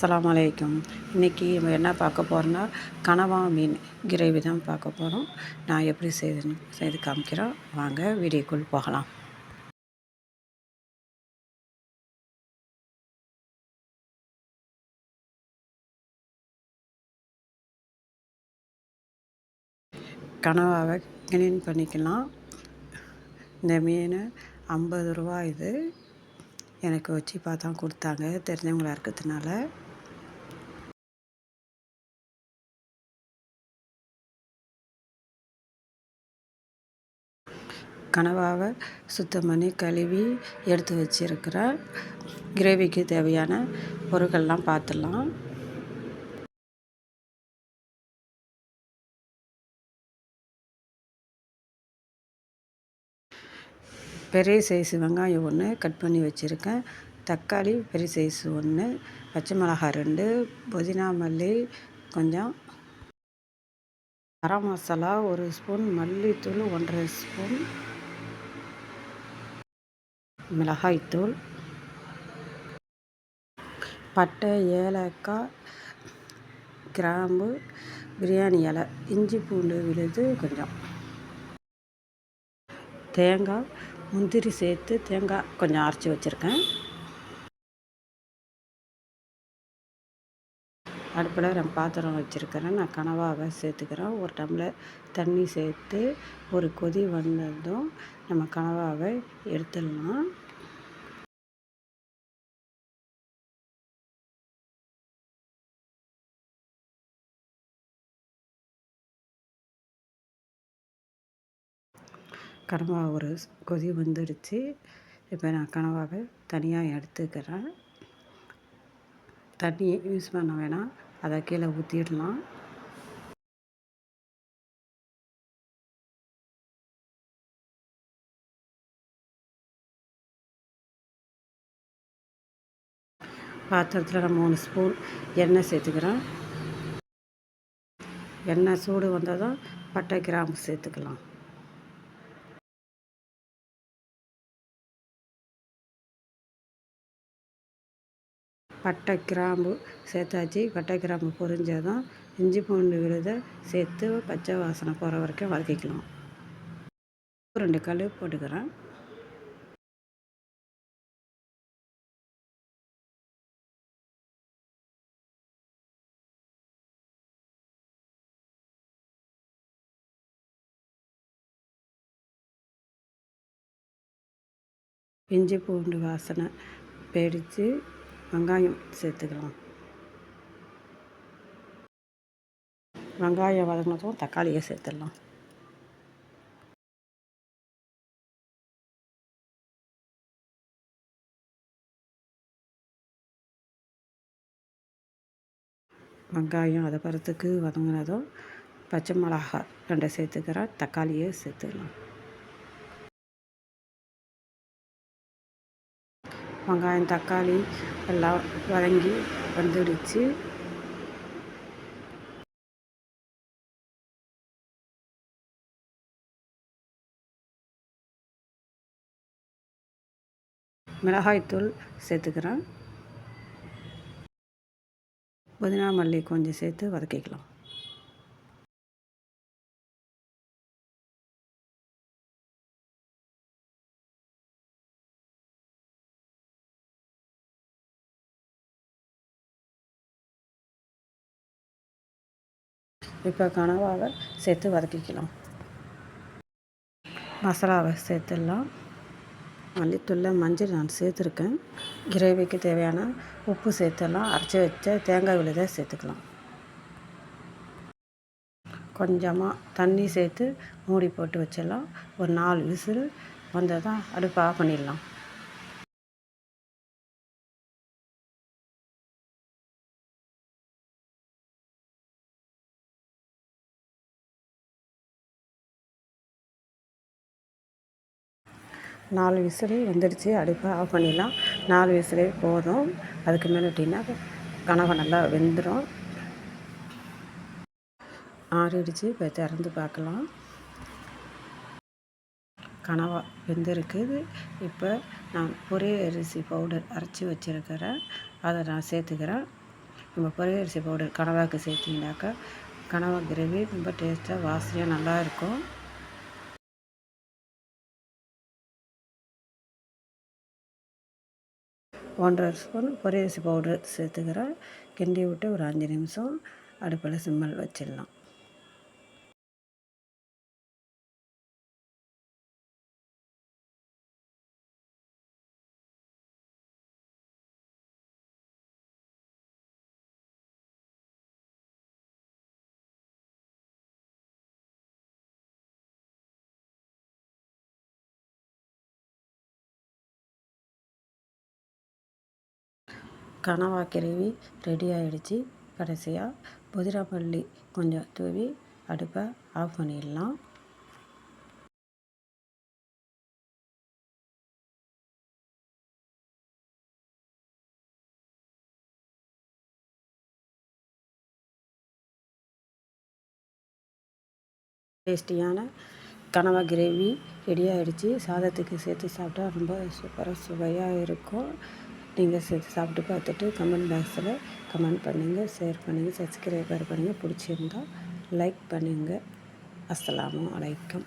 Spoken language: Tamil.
அஸ்லாம் வலைக்கம் இன்றைக்கி நம்ம என்ன பார்க்க போகிறோன்னா கனவா மீன் கிரேவி தான் பார்க்க போகிறோம் நான் எப்படி செய்து செய்து காமிக்கிறோம் வாங்க வீடியோக்குள் போகலாம். கனவாவை க்ளீன் பண்ணிக்கலாம். இந்த மீன் ஐம்பது ரூபா இது. எனக்கு வச்சு பார்த்தா கொடுத்தாங்க. தெரிஞ்சவங்களா இருக்கிறதுனால. கனவாவை சுத்தம் பண்ணி கழுவி எடுத்து வச்சுருக்கிறேன் கிரேவிக்கு தேவையான பொருட்கள்லாம் பார்த்துடலாம். பெரிய சைஸ் வெங்காயம் ஒன்று கட் பண்ணி வச்சுருக்கேன். தக்காளி பெரிய சைஸ் ஒன்று பச்சை மிளகாய் ரெண்டு புதினா மல்லி கொஞ்சம். கரம் மசாலா ஒரு ஸ்பூன் மல்லித்தூள் ஒன்றரை ஸ்பூன். மிளகாய்த்தூள் பட்டை ஏலக்காய் கிராம்பு பிரியாணி இலை இஞ்சி பூண்டு விழுது கொஞ்சம். தேங்காய் முந்திரி சேர்த்து தேங்காய் கொஞ்சம் அரைச்சி வச்சுருக்கேன். அடுப்பில் நான் பாத்திரம் வச்சுருக்கிறேன். நான் கனவாக சேர்த்துக்கிறேன். ஒரு டம்ளர் தண்ணி சேர்த்து ஒரு கொதி வந்ததும் நம்ம கனவாக எடுத்துடலாம். கனவா ஒரு கொதி வந்துடுச்சு. இப்போ நான் கனவாவை தனியாக எடுத்துக்கிறேன். தண்ணி யூஸ் பண்ண வேணாம். அதை கீழே ஊற்றிடலாம் பாத்திரத்தில் நான் மூணு ஸ்பூன் எண்ணெய் சேர்த்துக்கிறேன் எண்ணெய் சூடு வந்தால் தான் பட்டை கிராம்பு சேர்த்துக்கலாம். பட்டை கிராம்பு சேர்த்தாச்சு. பட்டை கிராம்பு பொரிஞ்சதும் இஞ்சி பூண்டு விழுதை சேர்த்து பச்சை வாசனை போகிற வரைக்கும் வதக்கிக்கலாம். ரெண்டு கல் போட்டுக்கிறேன். இஞ்சி பூண்டு வாசனை போயிடுச்சு வெங்காயம் சேர்த்துக்கலாம். வெங்காயம் வதங்கினதும் தக்காளியை சேர்த்துடலாம். வெங்காயம் அதை பருத்துக்கு வதங்கினதும் பச்சை மிளகா ரெண்டை சேர்த்துக்கிறேன். தக்காளியை சேர்த்துக்கலாம் வெங்காயம் தக்காளி எல்லாம் வதங்கி வந்துடுச்சு. மிளகாய்த்தூள் சேர்த்துக்கிறேன். புதினா மல்லி கொஞ்சம் சேர்த்து வதக்கிக்கலாம். இப்போ கனவாவை சேர்த்து வதக்கிக்கலாம். மசாலாவை சேர்த்துடலாம். மல்லித்தூளில் மஞ்சள் நான் சேர்த்துருக்கேன். கிரேவிக்கு தேவையான உப்பு சேர்த்துடலாம். அரைச்சி வச்ச தேங்காய் விழுதை சேர்த்துக்கலாம். கொஞ்சமாக தண்ணி சேர்த்து மூடி போட்டு வச்சிடலாம். ஒரு நாலு விசில் வந்தால் தான் அடுப்பு ஆஃப் பண்ணிடலாம். நாலு விசில் வந்துடுச்சு அடுப்பை ஆஃப் பண்ணிடலாம். நாலு விசிலே போதும். அதுக்கு மேலே விட்டிங்கன்னா கனவை நல்லா வெந்துடும் ஆறிடுச்சு இப்போ திறந்து பார்க்கலாம். கனவா வெந்திருக்குது. இப்போ நான் பொரிய அரிசி பவுடர் அரைச்சி வச்சுருக்கிறேன். அதை நான் சேர்த்துக்கிறேன். நம்ம பொரிய அரிசி பவுடர் கனவாக்கு சேர்த்திங்கனாக்கா கனவா கிரேவி ரொம்ப டேஸ்ட்டாக வாசனையாக நல்லா ஒன்றரை ஸ்பூன் பொரியரிசி பவுடர் சேர்த்துக்கிறேன். கிண்டி விட்டு ஒரு அஞ்சு நிமிஷம் அடுப்பில் சிம்மல் வச்சிடலாம். கனவா கிரேவி ரெடி ஆகிடுச்சி கடைசியாக புதினா மல்லி கொஞ்சம் தூவி அடுப்பை ஆஃப் பண்ணிடலாம். டேஸ்டியான கனவா கிரேவி ரெடி ஆகிடுச்சி சாதத்துக்கு சேர்த்து சாப்பிட்டா ரொம்ப சூப்பராக சுவையாக இருக்கும். நீங்கள் செஞ்சு சாப்பிட்டு பார்த்துட்டு கமெண்ட் பாக்ஸில் கமெண்ட் பண்ணுங்கள் ஷேர் பண்ணுங்கள் சப்ஸ்கிரைபர் பண்ணுங்கள் பிடிச்சிருந்தா லைக் பண்ணுங்கள் அஸ்லாம் வலைக்கம்